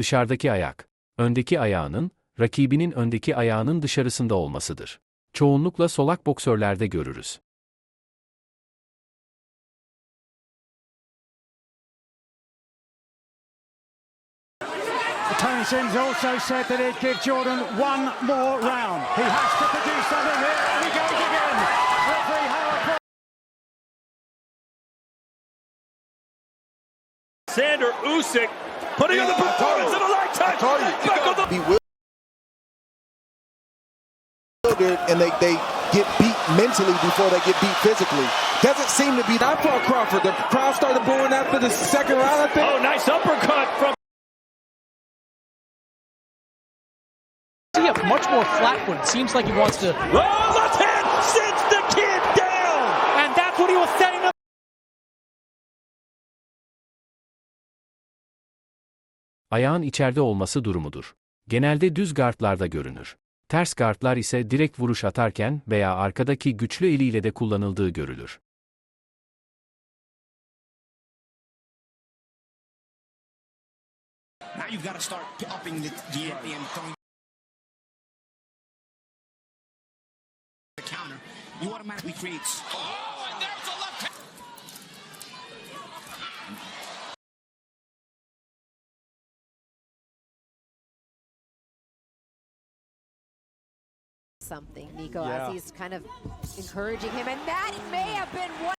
Dışarıdaki ayak. Öndeki ayağının, rakibinin öndeki ayağının dışarısında olmasıdır. Çoğunlukla solak boksörlerde görürüz. Tony Sims also said that he'd give Jordan one more round. He has to produce something here, and he goes again. Referee Howard Sander Usyk putting on the Yeah, performance of a lifetime. I told you, you Michael gotta be bewildered and they, they get beat mentally before they get beat physically. Doesn't seem to be that for Crawford. The crowd started booing after the second round, I think. Oh, nice uppercut from See a much more flat foot. It seems like he wants to. oh, left hand Ayağın içeride olması durumudur. Genelde düz gardlarda görünür. Ters gardlar ise direkt vuruş atarken veya arkadaki güçlü eliyle de kullanıldığı görülür. You automatically creates. Oh, something, Nico, as he's kind of encouraging him. And that may have been what.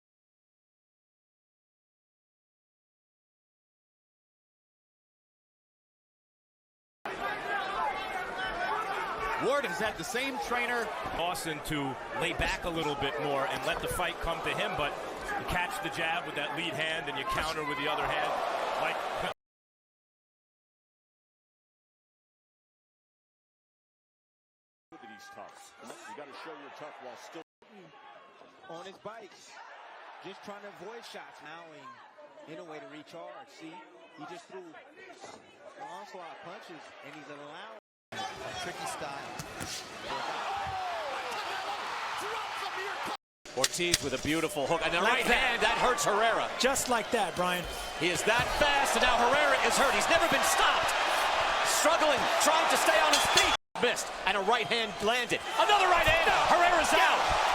Ward has had the same trainer, Austin, to lay back a little bit more and let the fight come to him, but you catch the jab with that lead hand and you counter with the other hand. Like He's tough. You got to show you're tough while still. on his bike. Just trying to avoid shots now in a way to recharge. See, he just threw onslaught punches and he's allowing a tricky style. Ortiz with a beautiful hook and the right hand that hurts Herrera. just like that, Brian. He is that fast, and now Herrera is hurt. He's never been stopped. Struggling, trying to stay on his feet. Missed, and a right hand landed. Another right hand. Herrera's out.